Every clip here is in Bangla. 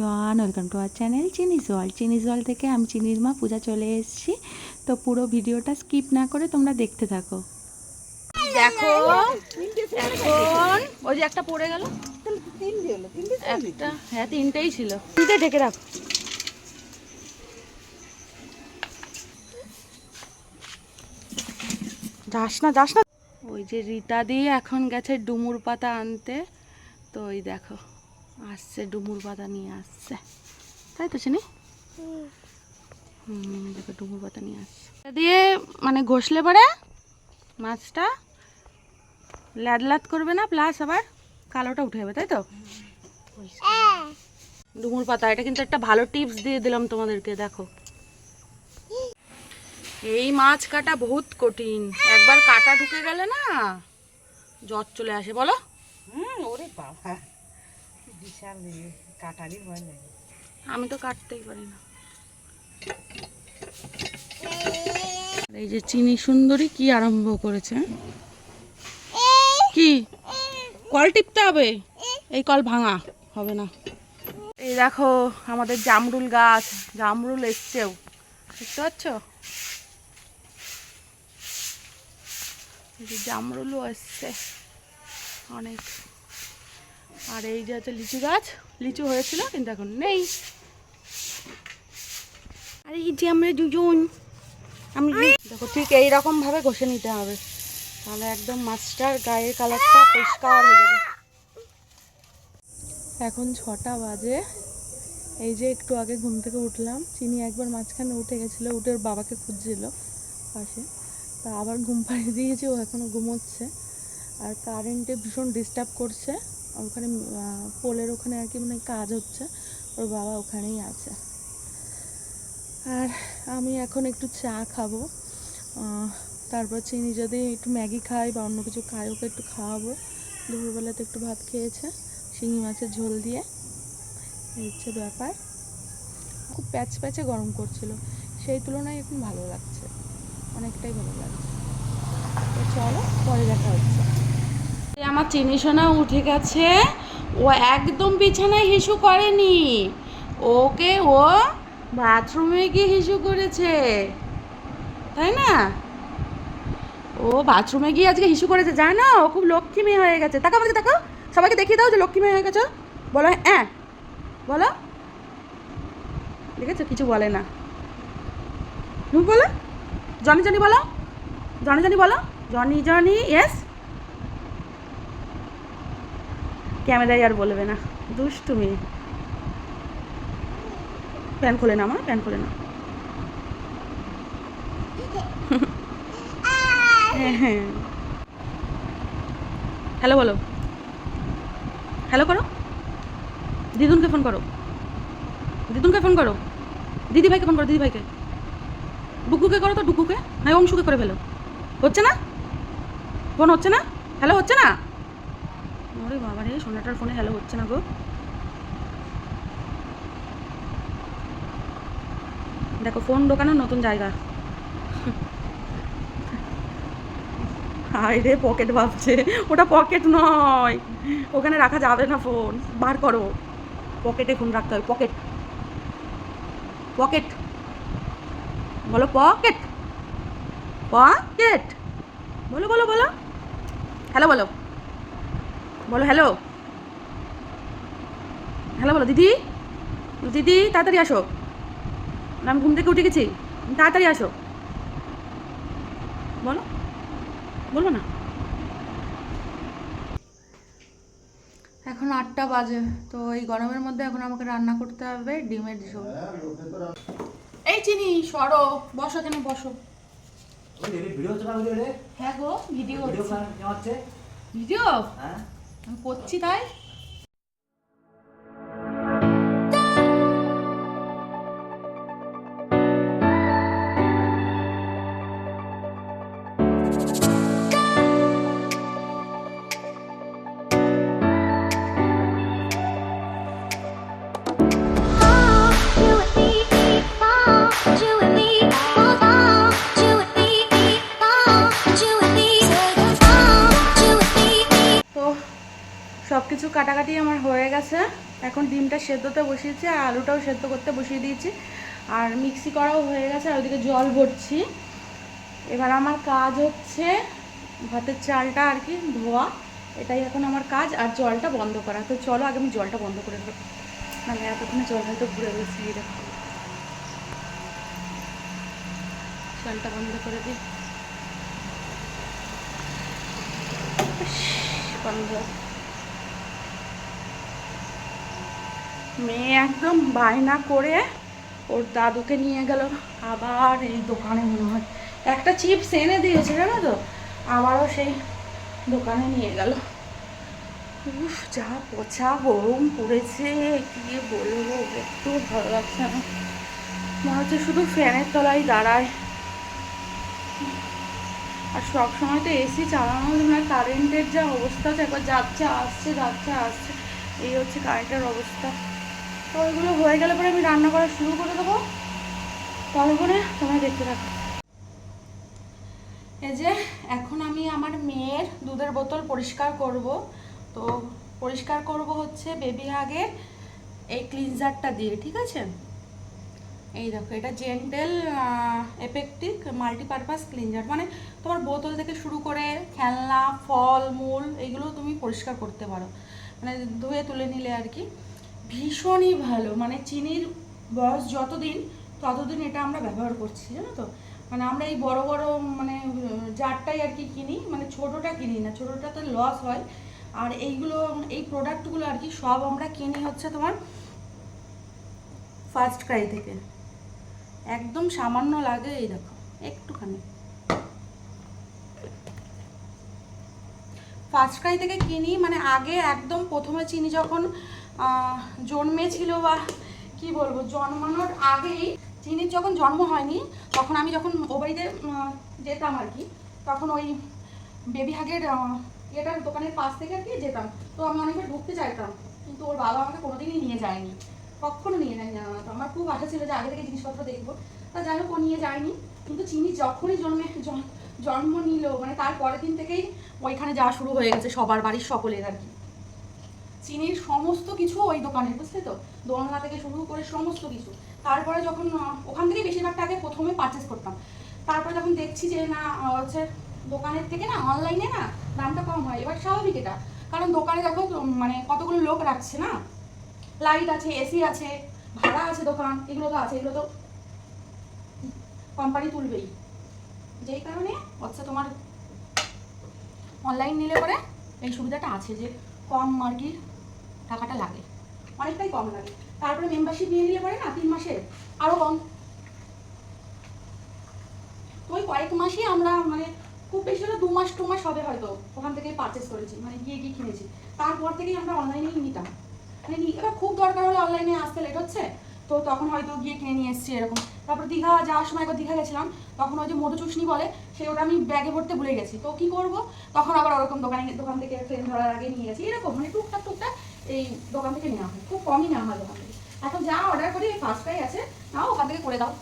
Everyone welcome to our channel Chini's world Chini's world থেকে আমি চিনির মা পূজা চলে এসেছি। তো পুরো ভিডিওটা স্কিপ না করে তোমরা দেখতে থাকো। দেখো এখন ওই যে একটা পড়ে গেল। একটা হ্যাঁ তিনটেই ছিল। তিনটে ঢেকে রাখ। যাস না যাস না। ওই যে রীতা দিয়ে এখন গেছে ডুমুর পাতা আনতে। তো ওই দেখো। আসছে, ডুমুর পাতা নিয়ে আসছে। তাই তো চিনি হুম দেখো, ডুমুর পাতা নিয়ে আসছে। এটা দিয়ে মানে ঘষলে পরে মাছটা ল্যাদ ল্যাদ করবে না, প্লাস আবার কালোটা উঠে যাবে, তাই তো? ডুমুর পাতা, এটা কিন্তু একটা ভালো টিপস দিয়ে দিলাম তোমাদেরকে, দেখো। এই মাছ কাটা বহুত কঠিন। একবার কাটা ঢুকে গেলে না, জ্বর চলে আসে, বলো? ওরে বাবা। বিশাল ভয় লাগে। আমি তো কাটতেই পারি না। এই যে চিনি সুন্দরী কি আরম্ভ করেছে কি? কল টিপতে হবে? এই কল ভাঙা, হবে না। এই দেখো, আমাদের জামরুল গাছ, জামরুল এসছেও এই যে জামরুলও এসছে, অনেক। আর এই যে আছে লিচু গাছ, লিচু হয়েছিল, কিন্তু এখন নেই। আর এই যে আমরা দুজন আমি দেখো, ঠিক এইরকম ভাবে ঘষে নিতে হবে। তাহলে একদম মাছটার গায়ের কালারটা পরিষ্কার হয়ে যাবে। এখন ছটা বাজে। এই যে একটু আগে ঘুম থেকে উঠলাম। চিনি একবার মাঝখানে উঠে গেছিল, উঠে বাবাকে খুঁজছিল পাশে। তা আবার ঘুম পাড়িয়ে দিয়েছে, ও এখনও ঘুমোচ্ছে। আর কারেন্টে ভীষণ ডিস্টার্ব করছে। ওখানে পোলের ওখানে আর কি মানে কাজ হচ্ছে। ওর বাবা ওখানেই আছে। আর আমি এখন একটু চা খাব। তারপর চিনি যদি একটু ম্যাগি খাই বা অন্য কিছু খাই ওকে একটু খাওয়াবো। দুপুরবেলাতে একটু ভাত খেয়েছে, শিঙি মাছের ঝোল দিয়ে। হচ্ছে ব্যাপার। খুব প্যাচ প্যাচে গরম করছিল। সেই তুলনায় এখন ভালো লাগছে। অনেকটাই ভালো লাগছে। চলো, পরে দেখা হচ্ছে। আমার চিনি সোনা উঠে গেছে। ও একদম বিছানায় হিসু করেনি। ওকে ও বাথরুমে গিয়ে হিসু করেছে। তাই না? ও বাথরুমে গিয়ে আজকে হিসু করেছে। জানো, ও খুব লক্ষ্মী মেয়ে হয়ে গেছে। তাকাও আমাকে, তাকাও। সবাইকে দেখিয়ে দাও যে লক্ষ্মী মেয়ে হয়ে গেছো। বলো হ্যাঁ বলো। দেখেছ, কিছু বলে না। তুমি বলো। জনি জনি বলো। জনি জনি বলো। জনি জনি ইয়েস ক্যামেরায় আর বলবে না। দুষ্টুমি। প্যান খোলে না আমার প্যান খোলে না হ্যালো বলো। হ্যালো করো। দিদুনকে ফোন করো। দিদুনকে ফোন করো। দিদি ভাইকে ফোন করো দিদি ভাইকে ডুকুকে করো তো ডুকুকে হ্যাঁ অংশুকে করে ফেলো। হচ্ছে না? ফোন হচ্ছে না? হ্যালো, হচ্ছে না? ওরে বাবা রে, সোনাটার ফোনে হ্যালো হচ্ছে না গো। দেখো ফোন দোকানের নতুন জায়গা। হায় রে পকেট ভাবছে। ওটা পকেট নয়। ওখানে রাখা যাবে না ফোন বার করো। পকেটে ফোন রাখতে হবে পকেট পকেট বলো পকেট পকেট বলো বলো বলো। হ্যালো বলো। বলো হ্যালো হ্যালো বলো দিদি? দিদি তাড়াতাড়ি আসো। আমি ঘুম থেকে উঠে গেছি। তাড়াতাড়ি আসো। বলো বলব না। এখন আটটা বাজে তো এই গরমের মধ্যে এখন আমাকে রান্না করতে হবে ডিমের ঝোল। এই চিনি সরো বসো কেন বসো। ভিডিও হ্যাঁ গো ভিডিও ভিডিও আমি করছি তাই? কাটাকাটি আমার হয়ে গেছে। এখন ডিমটা সেদ্ধতে বসিয়েছি আর আলুটাও সেদ্ধ করতে বসিয়ে দিয়েছি। আর মিক্সি করাও হয়ে গেছে আর ওদিকে জল ভরছি। এবার আমার কাজ হচ্ছে ভাতের চালটা আর কি ধোয়া। এটাই এখন আমার কাজ আর জলটা বন্ধ করা। তো চলো আগে আমি জলটা বন্ধ করে দেবো মানে এতক্ষণে জল হয়তো ঘুরে গেছি, এই জলটা বন্ধ করে দিই। বন্ধ। মেয়ে একদম বায়না করে ওর দাদুকে নিয়ে গেল। আবার এই দোকানে মনে হয় একটা চিপস এনে দিয়েছে, জানো তো? আবারও সেই দোকানে নিয়ে গেল। উফ, যা পচা গরম পড়েছে, কি বলব, একটু ভালো লাগছে না। মনে হচ্ছে শুধু ফ্যানের তলায় দাঁড়ায়। আর সব সময় তো এসি চালানো না কারেন্টের যা অবস্থা আছে, একবার যাচ্ছে, আসছে যাচ্ছে, আসছে, এই হচ্ছে কারেন্টের অবস্থা। তো ওইগুলো হয়ে গেলে পরে আমি রান্না করা শুরু করে দেবো। ততক্ষণে তোমরা দেখতে থাকো। এই যে এখন আমি আমার মেয়ের দুধের বোতল পরিষ্কার করব। তো পরিষ্কার করব হচ্ছে বেবি হাগের এই ক্লিনজারটা দিয়ে, ঠিক আছে? এই দেখো, এটা জেন্টেল এফেক্টিভ মাল্টিপারপাস ক্লিনজার। মানে তোমার বোতল থেকে শুরু করে খেলনা, ফল, মূল, এগুলো তুমি পরিষ্কার করতে পারো। মানে ধুয়ে তুলে নিলে আর কি। ভীষণই ভালো। মানে চিনির বয়স যতদিন, ততদিন এটা আমরা ব্যবহার করছি, জানো তো? মানে আমরা এই বড় বড় মানে জারটাই আর কি কিনি মানে ছোটোটা কিনি না, ছোটোটাতে লস হয়। আর এইগুলো, এই প্রোডাক্টগুলো আর কি সব আমরা কিনি হচ্ছে তোমার ফার্স্ট ক্রাই থেকে। একদম সামান্য লাগে এই দেখো, একটুখানি। ফার্স্ট ক্রাই থেকে কিনি মানে আগে একদম প্রথমে চিনি যখন জন্মেছিল বা কি বলব, জন্মানোর আগেই চিনির যখন জন্ম হয়নি, তখন আমি যখন ও বাড়িতে যেতাম আর কি, তখন ওই বেবি হাগের ইয়েটার দোকানের পাশ থেকে আর কি যেতাম। তো আমি অনেকবার ঢুকতে চাইতাম, কিন্তু ওর বাবা আমাকে কোনোদিনই নিয়ে যায়নি। কখনো নিয়ে যায়নি জানো তো। আমার খুব আশা ছিল যে আগে থেকে জিনিসপত্র দেখব। তা যাই হোক, ও নিয়ে যায়নি। কিন্তু চিনি যখনই জন্মে, জন- জন্ম নিল মানে তার পরের দিন থেকেই ওইখানে যাওয়া শুরু হয়ে গেছে সবার, বাড়ির সকলের আর কি। চিনির সমস্ত কিছু ওই দোকানে, বুঝলে তো? দোলনা থেকে শুরু করে সমস্ত কিছু। তারপরে যখন ওখান থেকেই বেশিরভাগটা আগে প্রথমে পারচেস করতাম। তারপরে যখন দেখছি যে, না হচ্ছে দোকানের থেকে না অনলাইনে না, দামটা কম হয়। এবার স্বাভাবিক এটা। কারণ দোকানে দেখো মানে কতগুলো লোক রাখছে না? লাইট আছে এসি আছে, ভাড়া আছে দোকান, এগুলো তো আছে, এগুলো তো কোম্পানি তুলবেই। যেই কারণে হচ্ছে তোমার অনলাইন নিলে পরে এই সুবিধাটা আছে যে কম আর কি টাকাটা লাগে। অনেকটাই কম লাগে। তারপরে মেম্বারশিপ নিয়ে নিলে পরে না তিন মাসে আরও কম। ওই কয়েক মাসই আমরা মানে খুব বেশি হলে দু মাস টু মাস হবে হয়তো ওখান থেকে পারচেস করেছি মানে গিয়ে গিয়ে কিনেছি। তারপর থেকেই আমরা অনলাইনেই নিতাম। মানে এবার খুব দরকার হলে অনলাইনে আসতে লেট হচ্ছে, তো তখন হয়তো গিয়ে কিনে নিয়ে এসেছি এরকম। তারপর দীঘা যাওয়ার সময় একবার দীঘা গেছিলাম, তখন ওই যে মধু চুষনি বলে, সে ওটা আমি ব্যাগে ভরতে ভুলে গেছি। তো কি করব? তখন আবার ওরকম দোকানে দোকান থেকে ট্রেন ধরার আগে নিয়ে গেছি। এরকম মানে টুকটাক টুকটাক এই দোকান থেকে নেওয়া হয়, খুব কমই নেওয়া হয় দোকান থেকে। এখন যা অর্ডার করি ফার্স্টটাই আছে, নাও ওখান থেকে করে দাও।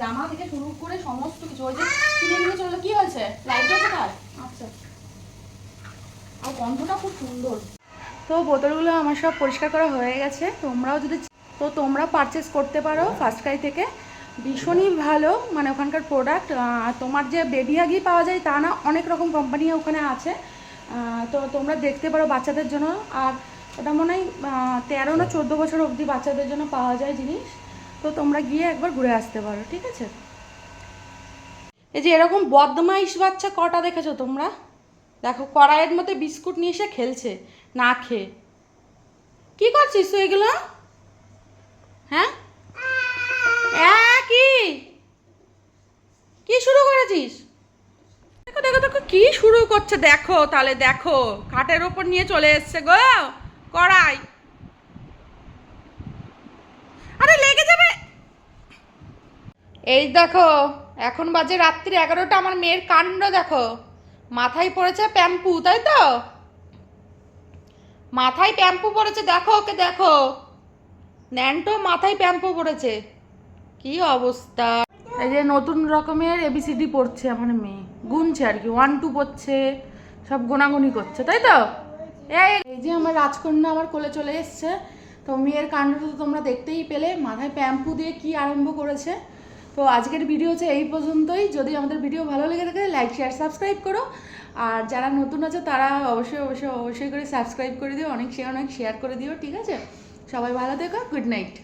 জামা থেকে শুরু করে সমস্ত কিছু, ওই যে কিনে নিয়ে চলল কি হয়েছে? লাইট জ্বলছে তার আচ্ছা। আর গন্ধটা খুব সুন্দর। তো বোতলগুলো আমার সব পরিষ্কার করা হয়ে গেছে। তোমরাও যদি তো তোমরা পারচেস করতে পারো ফার্স্ট ক্রাই থেকে। ভীষণই ভালো মানে ওখানকার প্রোডাক্ট তোমার যে বেবি আগি পাওয়া যায়, তা না, অনেক রকম কোম্পানি ওখানে আছে। তো তোমরা দেখতে পারো বাচ্চাদের জন্য। আর ওটা মনে হয় তেরো না চোদ্দ বছর অবধি বাচ্চাদের জন্য পাওয়া যায় জিনিস। তো তোমরা গিয়ে একবার ঘুরে আসতে পারো ঠিক আছে? এই যে এরকম বদমাইশ বাচ্চা কটা দেখেছ তোমরা? দেখো কড়াইয়ের মধ্যে বিস্কুট নিয়ে এসে খেলছে না খেয়ে। কি করছিস তুই এগুলো? হ্যাঁ? এ, কি শুরু করেছিস? কি শুরু করছে? দেখো, তাহলে দেখো। খাটের ওপর নিয়ে চলে এসছে গো। কড়াই। আরে, লেগে যাবে। এই দেখো, এখন বাজে রাত্রি এগারোটা। আমার মেয়ের কাণ্ড দেখো। মাথায় পড়েছে প্যাম্পু, তাই তো? মাথায় প্যাম্পু পড়েছে, দেখো ওকে, দেখো। ন্যান্টো, মাথায় প্যাম্পু পড়েছে। কি অবস্থা? এই যে নতুন রকমের এবিসিডি পড়ছে আমার মেয়ে। গুনছে আর কি ওয়ান টু পড়ছে সব গোনাগুনি করছে, তাই তো? এই এই যে আমার রাজকন্যা আমার কোলে চলে এসছে, তো মেয়ের কাণ্ডটা তো তোমরা দেখতেই পেলে, মাথায় প্যাম্পু দিয়ে কি আরম্ভ করেছে। তো আজকের ভিডিও হচ্ছে এই পর্যন্তই, যদি আমাদের ভিডিও ভালো লেগে থাকে লাইক শেয়ার সাবস্ক্রাইব করো। আর যারা নতুন আছে, তারা অবশ্যই অবশ্যই অবশ্যই করে সাবস্ক্রাইব করে দিও, অনেক শেয়ার অনেক শেয়ার করে দিও, ঠিক আছে? সবাই ভালো থেকো গুড নাইট